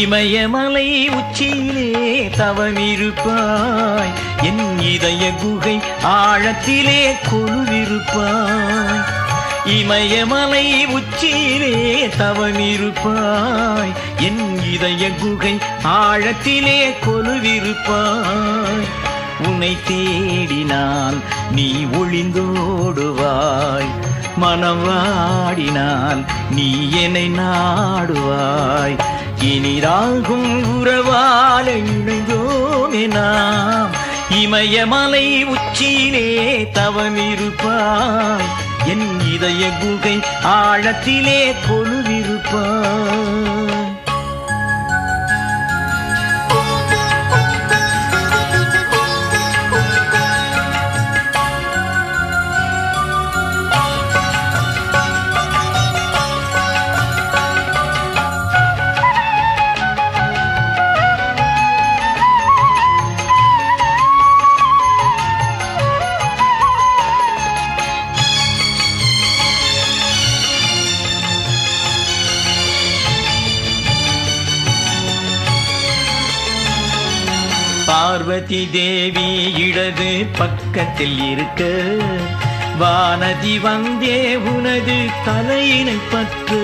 இமயமலை உச்சியிலே தவமிருப்பாய். என் இதய குகை ஆழத்திலே கொழுவிருப்பாய். இமயமலை உச்சியிலே தவமிருப்பாய். என் இதய குகை ஆழத்திலே கொலுவிருப்பாய் உன்னை தேடினால் நீ ஒளிந்தோடுவாய். மனவாடினால் நீ என்னை நாடுவாய். இனிதாகும் உறவால இணைந்தோமே நாம். இமயமலை உச்சியிலே தவமிருப்பாய். என் இதய குகை ஆழத்திலே கொலுவிருப்பாய் பார்வதி தேவி இடது பக்கத்தில் இருக்க. வானதி வந்தே உனது தலையினை பற்று.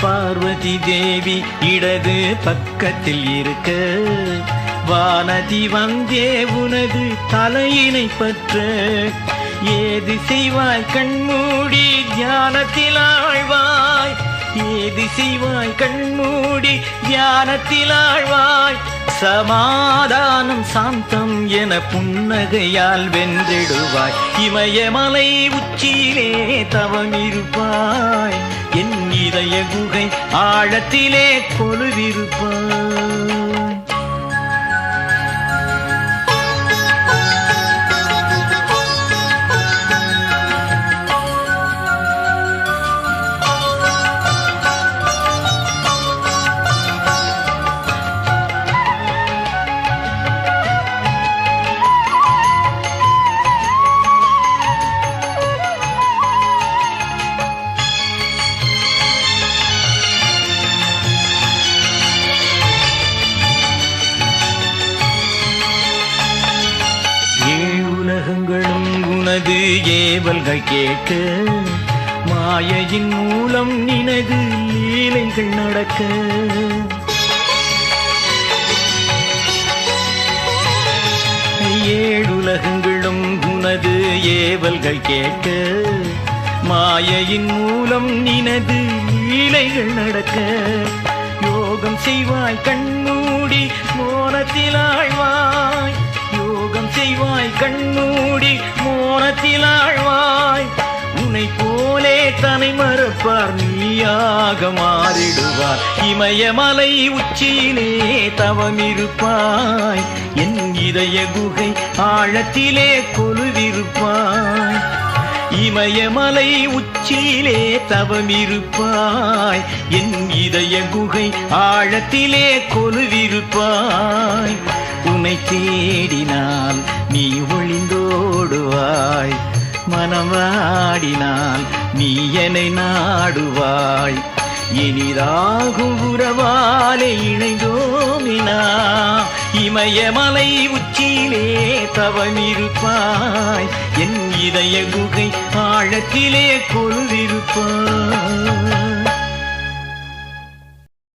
பார்வதி தேவி இடது பக்கத்தில் இருக்க. வானதி வந்தே உனது தலையினை பற்று. ஏது செய்வாய் கண்மூடி தியானத்தில் ஆழ்வாய். ஏதி செய்வாய் கண்மூடி தியானத்தில் ஆழ்வாய். சமாதானம் சாந்தம் என புன்னகையால் வென்றிடுவாய். இமயமலை உச்சியிலே தவம் இருப்பாய். என் இதய குகை ஆழத்திலே கொலுவிருப்பாய் ஏவல்கள் கேட்க மாயையின் மூலம் நினது லீலைகள் நடக்க. ஏழுலகங்களும் உனது ஏவல்கள் கேட்க மாயையின் மூலம் நினது லீலைகள் நடக்க. யோகம் செய்வாய் கண்மூடி மோனத்தில் ஆழ்வாய் யோகம் செய்வாய் கண்மூடி மோனத்தில் ஆழ்வாய் உனை போலே தனை மறப்பார் நீயாக மாறிடுவார். இமயமலை உச்சியிலே தவமிருப்பாய் என் இதய குகை ஆழத்திலே கொலுவிருப்பாய் இமயமலை உச்சியிலே தவமிருப்பாய் என் இதய குகை ஆழத்திலே கொலுவிருப்பாய் உனை தேடினால் நீ ஒளிந்தோடுவாய். மனம் நீ என்னை நாடுவாய். இனிதாகும் உறவாலே இணைந்தோமினா இமயமலை உச்சியிலே தவமிருப்பாய். என் இதய குகை ஆழத்திலே கொலுவிருப்பாய்